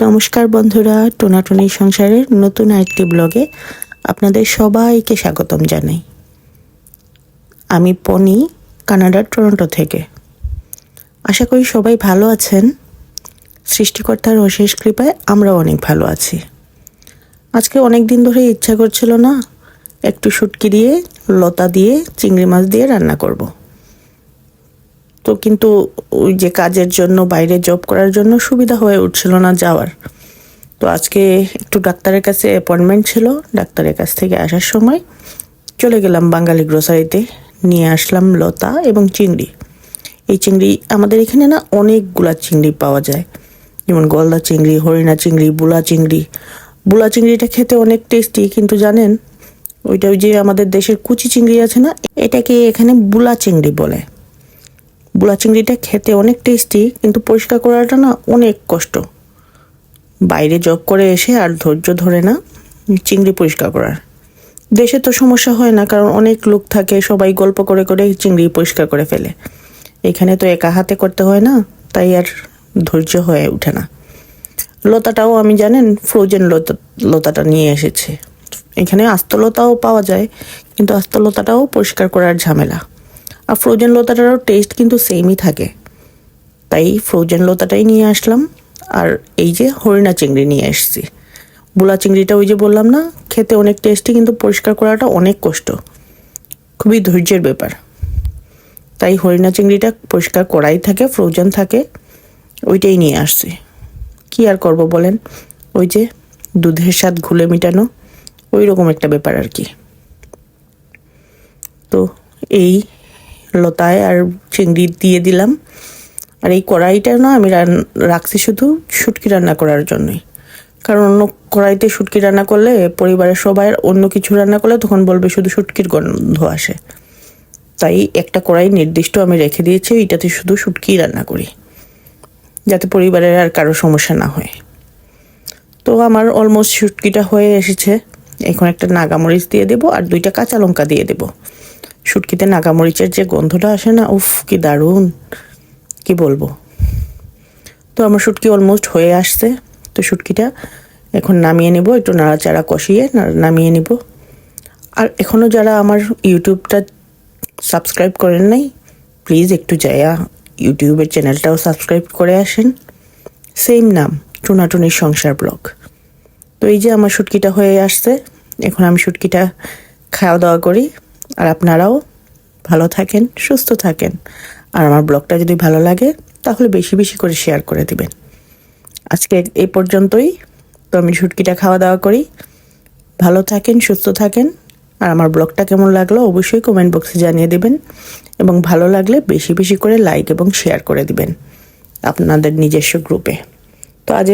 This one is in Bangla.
নমস্কার বন্ধুরা টোনাটুনি সংসারের নতুন আরেকটি ব্লগে আপনাদের সবাইকে স্বাগতম জানাই। আমি পনি, কানাডার টরন্টো থেকে। আশা করি সবাই ভালো আছেন। সৃষ্টিকর্তার অশেষ কৃপায় আমরা অনেক ভালো আছি। আজকে অনেক দিন ধরে ইচ্ছা করছিল না, একটু শুটকি দিয়ে, লতা দিয়ে, চিংড়ি মাছ দিয়ে রান্না করব। তো কিন্তু ওই যে কাজের জন্য, বাইরে জব করার জন্য সুবিধা হয়ে উঠছিল না যাওয়ার। তো আজকে একটু ডাক্তারের কাছে অ্যাপয়েন্টমেন্ট ছিল, ডাক্তারের কাছ থেকে আসার সময় চলে গেলাম বাঙালি গ্রোসারিতে নিয়ে আসলাম লতা এবং চিংড়ি। এই চিংড়ি আমাদের এখানে না অনেকগুলা চিংড়ি পাওয়া যায়। যেমন গলদা চিংড়ি, হরিণা চিংড়ি, বুলা চিংড়ি। বুলা চিংড়িটা খেতে অনেক টেস্টি কিন্তু জানেন, ওইটা ওই যে আমাদের দেশের কুচি চিংড়ি আছে না, এটাকে এখানে বুলা চিংড়ি বলে। বুলা চিংড়িটা খেতে অনেক টেস্টি কিন্তু পরিষ্কার করাটা না অনেক কষ্ট। বাইরে জব করে এসে আর ধৈর্য ধরে না চিংড়ি পরিষ্কার করার। দেশে তো সমস্যা হয় না, কারণ অনেক লোক থাকে, সবাই গল্প করে করে চিংড়ি পরিষ্কার করে ফেলে। এখানে তো একা হাতে করতে হয় না, তাই আর ধৈর্য হয়ে ওঠে না। লতাটাও, আমি জানেন ফ্রোজেন লতা, লতাটা নিয়ে এসেছে। এখানে আস্তলতাও পাওয়া যায়, কিন্তু আস্তলতাটাও পরিষ্কার করার ঝামেলা। আর ফ্রোজেন লতাটারও টেস্ট কিন্তু সেমই থাকে। তাই ফ্রোজেন লতাটাই নিয়ে আসলাম, আর এই যে হরিণা চিংড়ি নিয়ে এসেছি। বুলা চিংড়িটা ওই যে বললাম না, খেতে অনেক টেস্টি কিন্তু পরিষ্কার করাটা অনেক কষ্ট। খুবই ধৈর্যের ব্যাপার। তাই হরিণা চিংড়িটা পরিষ্কার করাই থাকে ফ্রোজেন থাকে, ওইটাই নিয়ে আসছি। কি আর করব বলেন? ওই যে দুধের স্বাদ ঘুলে মিটানো ওই রকম একটা ব্যাপার আর কি। তো এই লতায় আর চিংড়ি দিয়ে দিলাম। আর এই কড়াইটা না আমি রাখছি শুধু শুটকি রান্না করার জন্যই। কারণ অন্য কড়াইতে শুটকি রান্না করলে পরিবারের সবাই অন্য কিছু রান্না করলে তখন বলবে শুধু শুটকির গন্ধ আসে। তাই একটা কড়াই নির্দিষ্ট আমি রেখে দিয়েছি এইটাতে শুধু শুটকি রান্না করি। যাতে পরিবারের আর কারও সমস্যা না হয়। তো আমার অলমোস্ট শুটকিটা হয়ে এসেছে। এখন একটা নাগামরিচ দিয়ে দেবো আর দুইটা কাঁচা লঙ্কা দিয়ে দেবো। শুটকিতে নাগামরিচের যে গন্ধটা আসে না, উফ, কি দারুণ। কি বলব? তো আমার শুটকি অলমোস্ট হয়ে আসছে। তো শুটকিটা এখন নামিয়ে নেব, একটু নাড়াচাড়া কষিয়ে নামিয়ে নেব। আর এখনও যারা আমার ইউটিউবটা সাবস্ক্রাইব করেন নাই, প্লিজ একটু যায়া ইউটিউবের চ্যানেলটাও সাবস্ক্রাইব করে আসেন। সেম নাম, টুনাটুনির সংসার ব্লগ। তো এই যে আমার শুটকিটা হয়ে আসছে, এখন আমি শুটকিটা খাওয়া দাওয়া করি। আর আপনারাও ভালো থাকেন, সুস্থ থাকেন। আর আমার ব্লগটা যদি ভালো লাগে, তাহলে বেশি বেশি করে শেয়ার করে দিবেন। আজকে এই পর্যন্তই। তো আমি শুটকিটা খাওয়া দাওয়া করি। ভালো থাকেন, সুস্থ থাকেন। আর আমার ব্লগটা কেমন লাগল, অবশ্যই কমেন্ট বক্সে জানিয়ে দেবেন। এবং ভালো লাগলে বেশি বেশি করে লাইক এবং শেয়ার করে দিবেন আপনাদের নিজস্ব গ্রুপে তো আজ